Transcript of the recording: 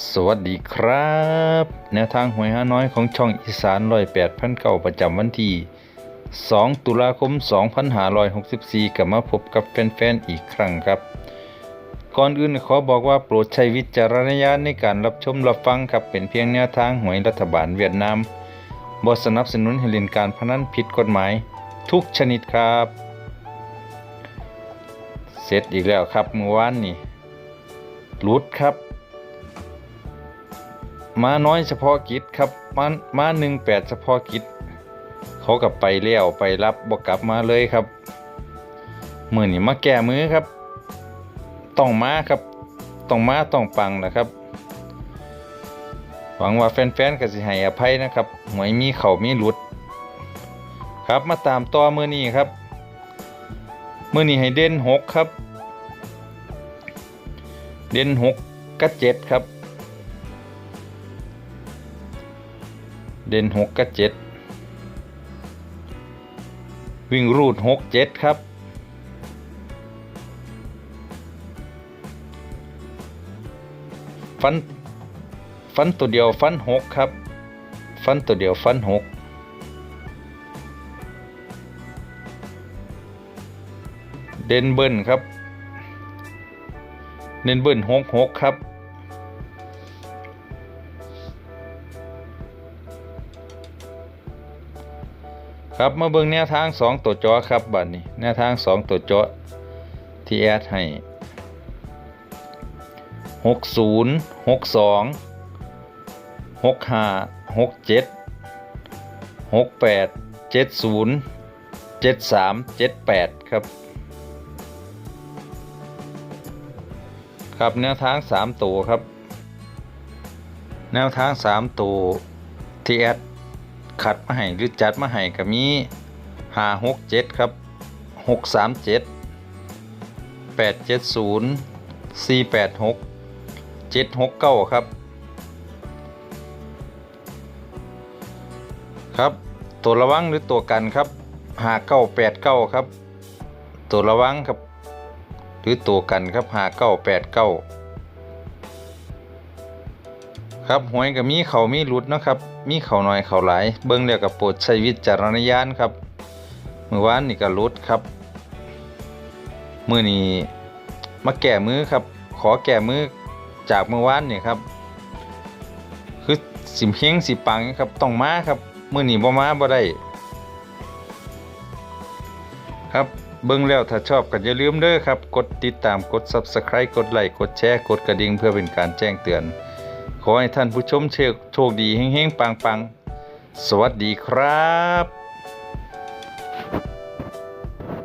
สวัสดีครับ แนวทางหวยฮาน้อยของช่องอีสานร้อยแปดพันเก้าประจำวันที่ 2 ตุลาคม 2564 กลับมาพบกับแฟนๆ อีกครั้งครับ ก่อนอื่นขอบอกว่าโปรดใช้วิจารณญาณในการรับชมรับฟังครับเป็นเพียงแนวทางหวยรัฐบาลเวียดนามบสนับสนุนให้เล่นการพนันผิดกฎหมาย ทุกชนิดครับ เสร็จอีกแล้วครับเมื่อวานนี่รุดครับ มาน้อยเฉพาะกิจครับมามาหนึ่งแปดเฉพาะกิจ เขากลับไปเลี้ยวไปรับบกกลับมาเลยครับมือนี่มาแก้มือครับต้องมาครับต้องมาต้องปังนะครับ หวังว่าแฟนๆก็สิให้อภัยนะครับหวยมีเขามีหลุด ครับมาตามต่อมือนี้ครับมือนี้ให้เด่นหกครับ เด่นหกกับเจ็ดครับ เด่นหกกับเจ็ดวิ่งรูดหกเจ็ดครับ ฟัน ฟันตัวเดียวฟันหกครับ ฟันตัวเดียวฟันหกเดนเบิ้ลครับ เดนเบิ้ลหกหกครับ ครับมาเบิ่งแนวทาง 2 ตัวจอครับบัดนี้แนวทาง 2 ตัวจอที่แอดให้60 62 65 67 68 70 73 78ครับ ครับแนวทาง3ตัวครับ แนวทาง3ตัวที่แอด ขัดมาให้หรือจัดมาให้ก็มีหาหกเจ็ดครับหกสามเจ็ดแปดเจ็ดศูนย์สี่แปดหกเจ็ดหกเก้าครับ ครับ ตัวระวังหรือตัวกันครับหาเก้าแปดเก้าครับ ตัวระวังครับ หรือตัวกันครับหาเก้าแปดเก้า ครับหวยก็มีเขามีหลุดนะครับ มีเขาหน่อยเขาหลาย เบิ่งแล้วก็โปรดใช้วิจารณญาณครับเมื่อวานนี่ก็หลุดครับ มือนี้มาแก้มือครับ ขอแก้มือจากเมื่อวานนี่ครับ คือสิมเฮงสิปังครับต้องมาครับ มือนี้บ่มาบ่ได้ครับเบิ่งแล้วถ้าชอบก็อย่าลืมเด้อครับ กดติดตามกด Subscribe กดไลค์กดแชร์กดกระดิ่งเพื่อเป็นการแจ้งเตือน ขอให้ท่านผู้ชมโชคดีเฮงๆปังๆ สวัสดีครับ